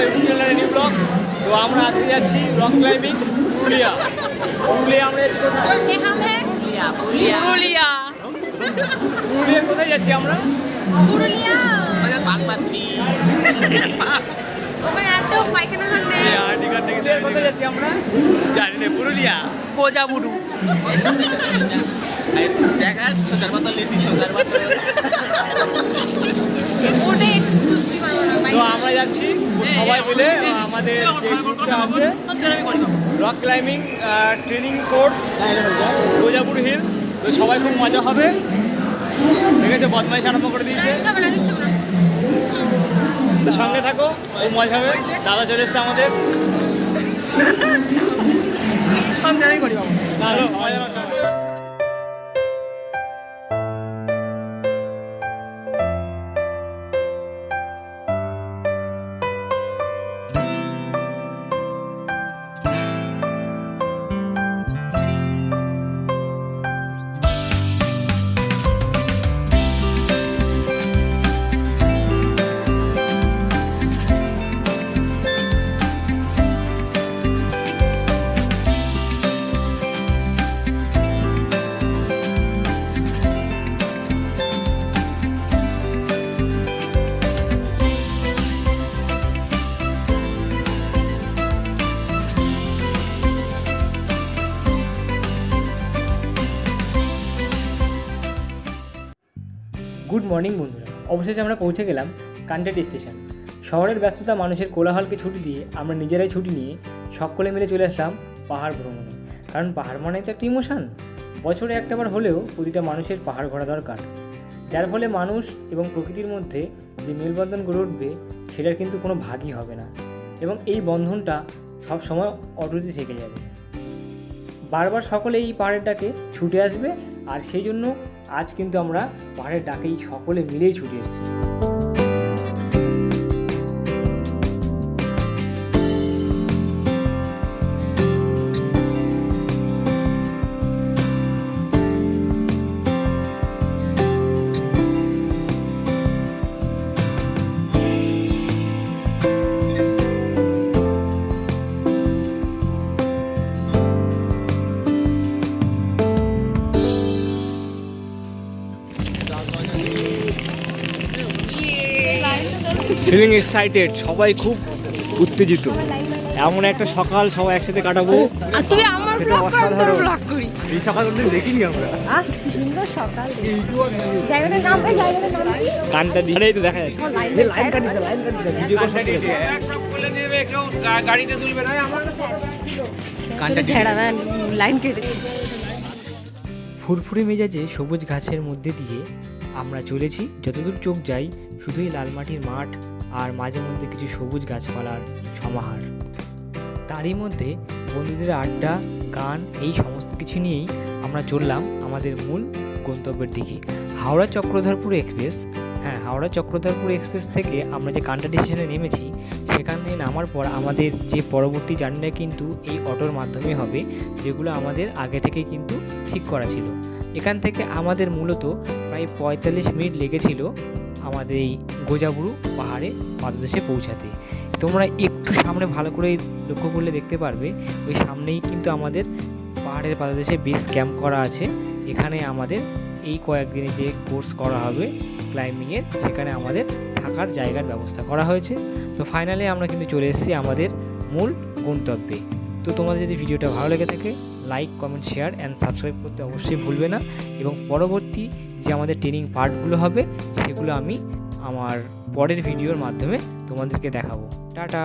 আমার তো আমরা আজকে যাচ্ছি রক ক্লাইম্বিং পুরুলিয়া। পুরুলিয়া পুরুলিয়া পুরুলিয়া। কোথায় যাচ্ছি আমরা? পুরুলিয়া। বাগবাতি। পুরুলিয়া কোজাবুরু দেখা ছোসার পাতা লিসি ছোসার পাতা। যাচ্ছি। সবাই মিলে আমাদের যে গ্রুপটা আছে rock climbing training course Kojapur hill তো সবাই খুব মজা হবে। ঠিক আছে বদমাইশ আরম্ভ করে দিয়েছে। না না সঙ্গে থাকো খুব মজা হবে। দাদা চলে এসছে আমাদের। চলো, গুড মর্নিং বন্ধুরা। অবশেষে আমরা পৌঁছে গেলাম কান্টেট স্টেশন শহরের ব্যস্ততা, মানুষের কোলাহলকে ছুটি দিয়ে আমরা নিজেরাই ছুটি নিয়ে সকলে মিলে চলে আসলাম পাহাড় ভ্রমণে। কারণ পাহাড় মানেই তো একটা ইমোশন বছরে একটাবার হলেও প্রতিটা মানুষের পাহাড় ঘোরা দরকার। যার ফলে মানুষ এবং প্রকৃতির মধ্যে যে মেলবন্ধন গড়ে উঠবে, সেটার কিন্তু কোনো ভাগই হবে না। এবং এই বন্ধনটা সব সময় অটুটি থেকে যাবে। বারবার সকলে এই পাহাড়ের ডাকে ছুটে আসবে, আর সেই জন্য আজ কিন্তু আমরা পাহাড়ের ডাকেই সকলে মিলেই ছুটে এসেছি। ফিলিং এক্সাইটেড সবাই খুব উত্তেজিত। এমন একটা সকাল সবাই একসাথে কাটাবো। আর তুই আমার ব্লগ কর তোর ব্লগ করি। এই সকাল দেখিনি আমরা। সুন্দর সকাল জায়গাটার নাম ভাই জায়গাটার নাম কি? কানটা দিয়ে এই তো দেখা যাচ্ছে। এই লাইন কাটিস লাইন কাটিস না, ভিডিও করতে গেছে। গাড়িতে তুলবে না আমার ছেড়া দেন লাইন কেটে ফুরফুরে মেজাজে সবুজ ঘাসের মধ্যে দিয়ে আমরা চলেছি। যতদূর চোখ যাই শুধুই লাল মাটির মাঠ আর মাঝে মধ্যে কিছু সবুজ গাছপালার সমাহার। তারই মধ্যে বন্ধুদের আড্ডা, গান, এই সমস্ত কিছু নিয়েই আমরা চললাম আমাদের মূল গন্তব্যের দিকে। হাওড়া চক্রধরপুর এক্সপ্রেস। হ্যাঁ হাওড়া চক্রধরপুর এক্সপ্রেস থেকে আমরা যে কান্টা স্টেশনে নেমেছি, সেখান সেখানে নামার পর আমাদের যে পরবর্তী জার্নিটা কিন্তু এই অটোর মাধ্যমে হবে, যেগুলো আমাদের আগে থেকে কিন্তু ঠিক করা ছিল। এখান থেকে আমাদের মূলত প্রায় পঁয়তাল্লিশ মিনিট লেগেছিল আমাদের এই গোজাবুরু পাহাড়ে পাদদেশে পৌঁছাতে। তোমরা একটু সামনে ভালো করে লক্ষ্য করলে দেখতে পারবে, ওই সামনেই কিন্তু আমাদের পাহাড়ের পাদদেশে বেস ক্যাম্প করা আছে। এখানে আমাদের এই কয়েকদিনে যে কোর্স করা হবে ক্লাইম্বিংয়ের সেখানে আমাদের থাকার জায়গার ব্যবস্থা করা হয়েছে। তো ফাইনালি আমরা কিন্তু চলে এসেছি আমাদের মূল গন্তব্যে। তো তোমাদের যদি ভিডিওটা ভালো লেগে থাকে like comment share and subscribe করতে অবশ্যই ভুলবে না। এবং পরবর্তী যে আমাদের ট্রেনিং পার্টগুলো হবে সেগুলো আমি আমার পরের ভিডিওর মাধ্যমে তোমাদেরকে দেখাবো। টাটা!